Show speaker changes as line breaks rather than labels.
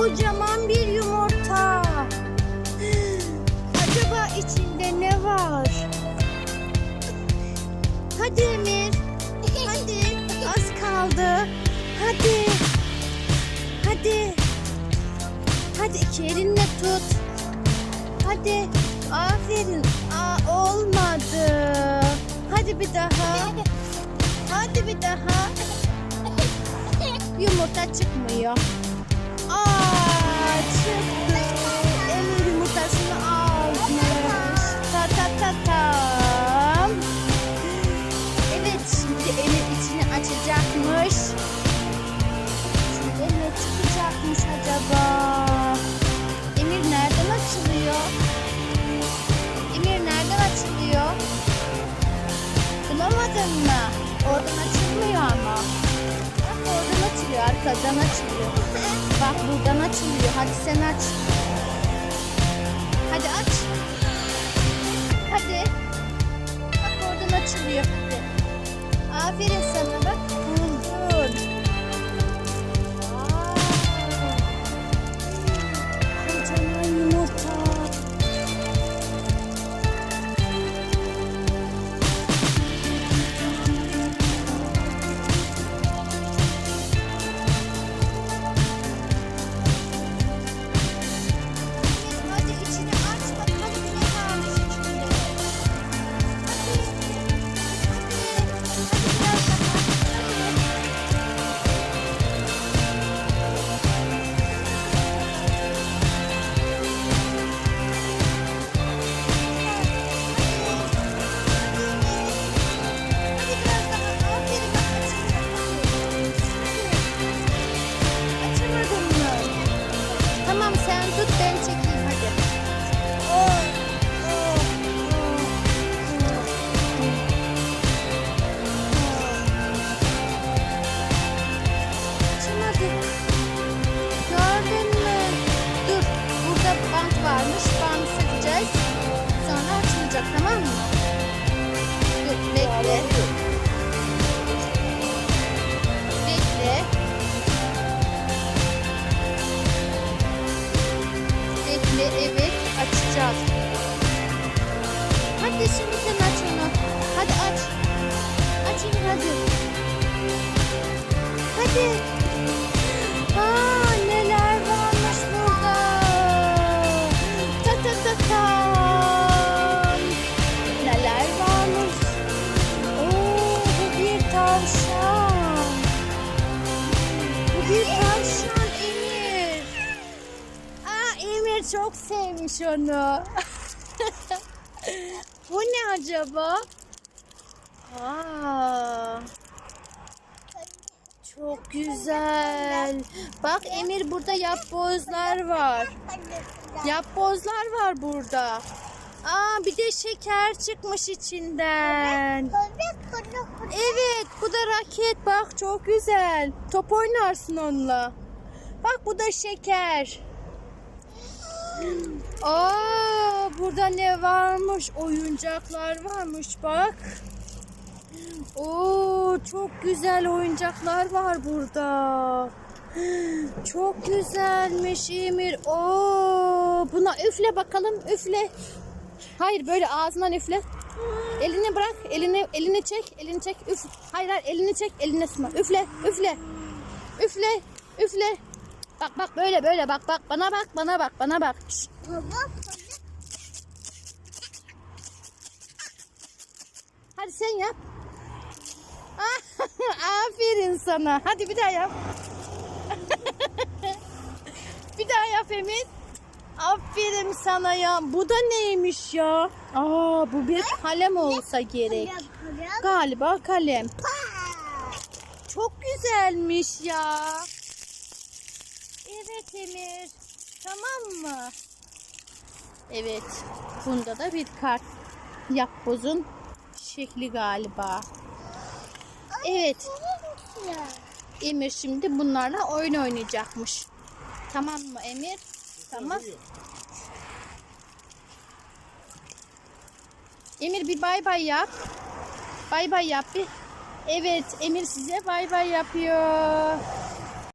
Kocaman bir yumurta. Acaba içinde ne var? Hadi Emir. Hadi. Az kaldı. Hadi. Hadi. Hadi iki elinle tut. Hadi. Aferin. Aa, olmadı. Hadi bir daha. Hadi bir daha. Yumurta çıkmıyor. Emir yumurtasını almış. Ta ta ta tam. Evet şimdi Emir içini açacakmış. İçinde ne çıkacakmış acaba? Emir nereden açılıyor? Emir nereden açılıyor? Bulamadın mı? Oradan açılmıyor ama. Açılıyor, arkadan açılıyor. Bak buradan açılıyor. Hadi sen aç. Açılacak tamam mı? Dur bekle. Bekle. Bekle evet açacağız. Hadi şimdi sen aç onu. Hadi aç. Aç hadi. Hadi. Çok sevmiş onu. Bu ne acaba? Aa. Çok güzel. Bak Emir burada yapbozlar var. Yapbozlar var burada. Aa bir de şeker çıkmış içinden. Evet bu da raket bak çok güzel. Top oynarsın onunla. Bak bu da şeker. Aa burada ne varmış? Oyuncaklar varmış bak. Oo çok güzel oyuncaklar var burada. Çok güzelmiş Emir. Oo buna üfle bakalım üfle. Hayır böyle ağzından üfle. Elini bırak, elini elini çek, elini çek. Üf. Hayır hayır elini çek, eline sıkma. Üfle, üfle. Üfle, üfle. Bak bak böyle böyle bak bak bana bak bana bak bana bak. Şşt. Hadi sen yap. Aferin sana. Hadi bir daha yap. bir daha yap Emin. Aferin sana ya. Bu da neymiş ya? Aa bu bir kalem olsa gerek. Galiba kalem. Çok güzelmiş ya. Evet Emir. Tamam mı? Evet. Bunda da bir kart. Yapbozun şekli galiba. Evet. Emir şimdi bunlarla oyun oynayacakmış. Tamam mı Emir? Tamam. Emir bir bay bay yap. Bay bay yap bir. Evet Emir size bay bay yapıyor.